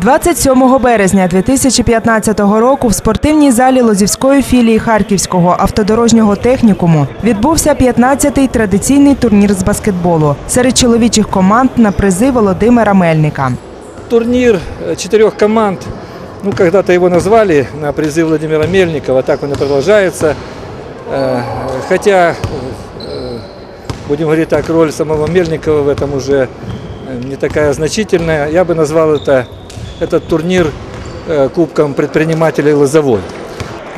27 березня 2015 року в спортивній залі Лозівської філії Харківського автодорожнього технікуму відбувся 15-й традиційний турнір з баскетболу серед чоловічих команд на призи Володимира Мельника. Турнир э, четырех команд, ну, когда-то его назвали на призыв Владимира Мельникова, так он и продолжается. Э, Хотя, э, будем говорить так, роль самого Мельникова в этом уже э, не такая значительная. Я бы назвал это, этот турнир э, Кубком предпринимателей «Лозовой».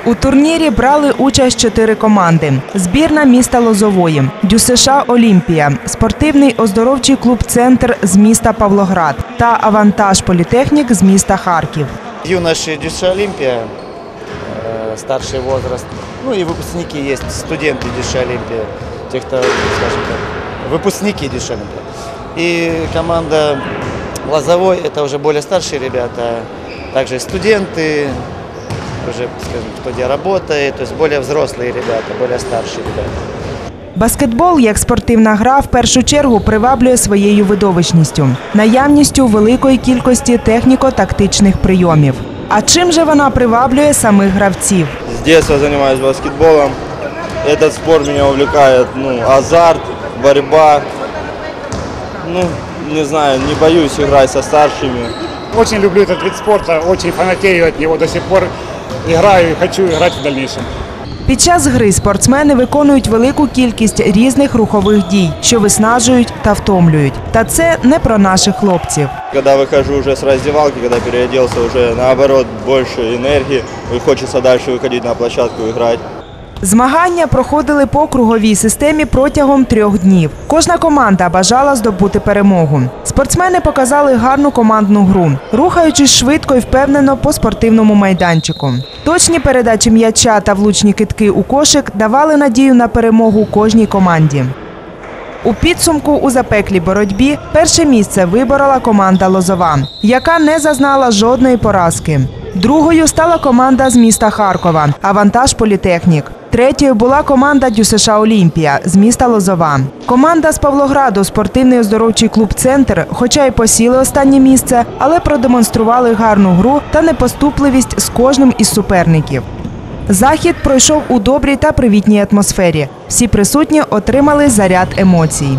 У турнірі брали участь чотири команди: збірна міста Лозової, ДЮСШ Олімпія, спортивний оздоровчий клуб Центр з міста Павлоград та Авантаж Політехнік з міста Харків. Юноши Дюша Олимпия, э, старший возраст, ну и выпускники есть, студенты Дюша Олимпия, те, кто, скажем так, выпускники Дюша Олимпия. И команда Лозовой, это уже более старшие ребята, также студенты, уже, скажем, кто где работает, то есть более взрослые ребята, более старшие ребята. Баскетбол як спортивна гра в першу чергу приваблює своєю видовищністю, наявністю великої кількості техніко-тактичних прийомів. А чим же вона приваблює самих гравців? С детства занимаюсь баскетболом. Этот спорт меня увлекает, ну, азарт, борьба. Ну, не знаю, не боюсь играть со старшими. Очень люблю этот вид спорта, очень фанатею от него, до сих пор играю и хочу играть в дальнейшем. Під час гри спортсмени виконують велику кількість різних рухових дій, що виснажують та втомлюють. Та це не про наших хлопців. Когда выхожу уже с раздевалки, когда переоделся, уже наоборот больше энергии, и хочется дальше выходить на площадку и играть. Змагання проходили по круговій системі протягом трьох днів. Кожна команда бажала здобути перемогу. Спортсмени показали гарну командну гру, рухаючись швидко і впевнено по спортивному майданчику. Точні передачі м'яча та влучні китки у кошик давали надію на перемогу кожній команді. У підсумку у запеклій боротьбі перше місце виборола команда Лозова, яка не зазнала жодної поразки. Другою стала команда з міста Харкова Авантаж Політехнік. Третьою була команда ДЮСШ Олімпія з міста Лозова. Команда з Павлограду, спортивний оздоровчий клуб Центр, хоча й посіли останнє місце, але продемонстрували гарну гру та непоступливість з кожним із суперників. Захід пройшов у добрій та привітній атмосфері. Всі присутні отримали заряд емоцій.